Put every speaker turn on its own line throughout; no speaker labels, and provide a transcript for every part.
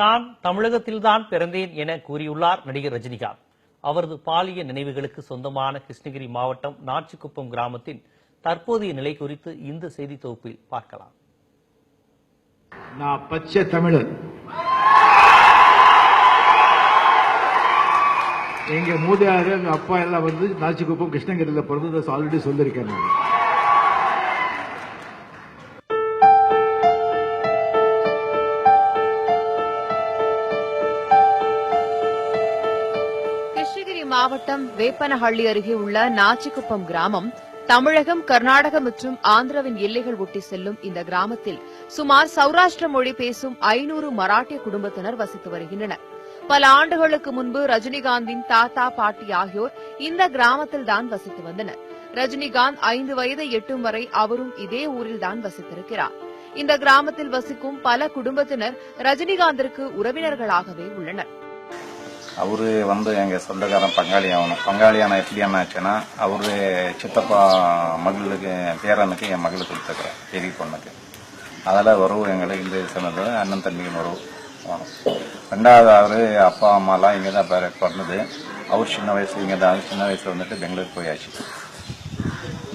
தான் தமிழகத்தில்தான் பிறந்தேன் என கூறியுள்ளார் நடிகர் ரஜினிகாந்த். அவரது பாலிய நினைவுகளுக்கு சொந்தமான கிருஷ்ணகிரி மாவட்டம் நாச்சிக்குப்பம் கிராமத்தின் தற்போதைய நிலை குறித்து இந்த செய்தி தொகுப்பில் பார்க்கலாம்.
நான் பச்சை தமிழன். எங்க மூதையாரு எங்க அப்பா எல்லாம் வந்து நாச்சிக்குப்பம் கிருஷ்ணகிரியில பிறந்தது ஆல்ரெடி சொல்லியிருக்கேன் நான்.
மாவட்டம் வேப்பனஹள்ளி அருகே உள்ள நாச்சிக்குப்பம் கிராமம் தமிழகம் கர்நாடகம் மற்றும் ஆந்திராவின் எல்லைகள் ஒட்டி செல்லும் இந்த கிராமத்தில் சுமார் சௌராஷ்டிர மொழி பேசும் ஐநூறு மராட்டிய குடும்பத்தினர் வசித்து வருகின்றனர். பல ஆண்டுகளுக்கு முன்பு ரஜினிகாந்தின் தாத்தா பாட்டி ஆகியோர் இந்த கிராமத்தில் தான் வசித்து வந்தனர். ரஜினிகாந்த் ஐந்து வயதை எட்டும் வரை அவரும் இதே ஊரில்தான் வசித்திருக்கிறார். இந்த கிராமத்தில் வசிக்கும் பல குடும்பத்தினர் ரஜினிகாந்திற்கு உறவினர்களாகவே உள்ளனர்.
அவர் வந்து எங்கள் சொந்தக்காரன் பங்காளி ஆகணும். பங்காளி ஆனால் எப்படி என்ன ஆச்சுன்னா சித்தப்பா மகளுக்கு பேரனுக்கு என் மகளுக்கு கொடுத்துருக்குறேன் பெரிய பொண்ணுக்கு. அதில் உறவு எங்களுக்கு இந்த சொன்னது அண்ணன் தம்பியின் உறவு. ஆகும். ரெண்டாவது அவர் அப்பா அம்மாலாம் இங்கே தான் பேர பிறந்தது. அவர் சின்ன வயசு இங்கே தான் சின்ன வயசில் வந்துட்டு பெங்களூர் போயாச்சு.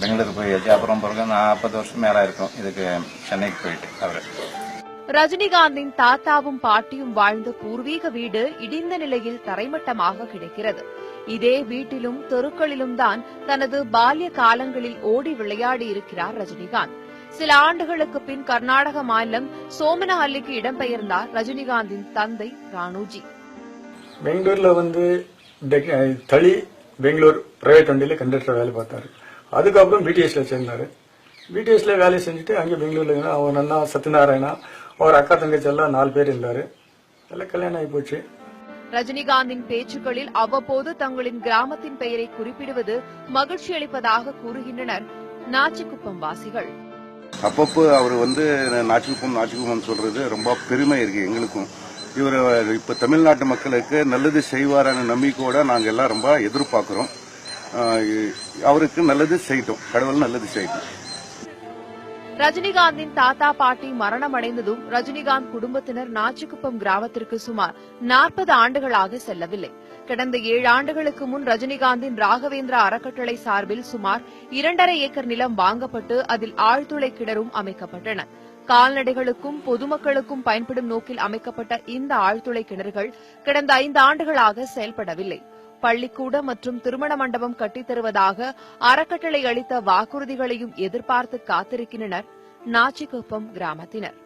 பெங்களூர் போயாச்சு. அப்புறம் பிறகு நாற்பது வருஷம் மேலே இருக்கும் இதுக்கு சென்னைக்கு போயிட்டு அவர்.
ரஜினிகாந்தின் தாத்தாவும் பாட்டியும் வாழ்ந்த பூர்வீக வீடு இடிந்த நிலையில் தரைமட்டமாக கிடைக்கிறது. இதே வீட்டிலும் தெருக்களிலும் தான் தனது பால்ய காலங்களில் ஓடி விளையாடி இருக்கிறார் ரஜினிகாந்த். சில ஆண்டுகளுக்கு பின் கர்நாடக மாநிலம் சோமனஹல்லிக்கு இடம்பெயர்ந்தார் ரஜினிகாந்தின் தந்தை ராணுஜி.
பெங்களூர்ல வந்து தளி பெங்களூர் பிரைவேட் வண்டியில கண்டக்டர் வேலை பார்த்தாரு. அதுக்கப்புறம் பிடிஎஸ்ல சேர்ந்தாரு. பிடிஎஸ்ல வேலை செஞ்சுட்டு அங்கே பெங்களூர்ல அவன் அண்ணா சத்யநாராயணா அவர் அக்கா தங்கச்சி எல்லாம் நாலு பேர் இருந்தாரு. எல்லாம் கல்யாணம் ஆகி போச்சு.
ரஜினிகாந்தின் பேச்சுக்களில் அவ்வப்போது தங்களின் கிராமத்தின் பெயரை குறிப்பிடுவது மகிழ்ச்சி அளிப்பதாக கூறுகின்றனர் நாச்சிக்குப்பம் வாசிகள்.
அப்பப்போ அவர் வந்து நாச்சிக்குப்பம் நாச்சிக்குப்பம் சொல்றது ரொம்ப பெருமை இருக்கு எங்களுக்கும். இவர் இப்ப தமிழ்நாட்டு மக்களுக்கு நல்லது செய்வாரான நம்பிக்கையோட நாங்க எல்லாம் ரொம்ப எதிர்பார்க்கிறோம். ஆஹ் அவருக்கு நல்லது செய்யட்டும் கடவுள் நல்லது செய்யட்டும்
ரஜினிகாந்தின் தாத்தா பாட்டி மரணம் அடைந்ததும் ரஜினிகாந்த் குடும்பத்தினர் நாச்சிக்குப்பம் கிராமத்திற்கு சுமார் நாற்பது ஆண்டுகளாக செல்லவில்லை. கடந்த ஏழு ஆண்டுகளுக்கு முன் ரஜினிகாந்தின் ராகவேந்திரா அறக்கட்டளை சார்பில் சுமார் இரண்டரை ஏக்கர் நிலம் வாங்கப்பட்டு அதில் ஆழ்துளை கிணறும் அமைக்கப்பட்டன. கால்நடைகளுக்கும் பொதுமக்களுக்கும் பயன்படும் நோக்கில் அமைக்கப்பட்ட இந்த ஆழ்துளை கிணறுகள் கடந்த ஐந்து ஆண்டுகளாக செயல்படவில்லை. பள்ளிக்கூடம் மற்றும் திருமண மண்டபம் கட்டித்தருவதாக அறக்கட்டளை அளித்த வாக்குறுதிகளையும் எதிர்பார்த்து காத்திருக்கின்றனர் நாச்சிக்குப்பம் கிராமத்தினர்.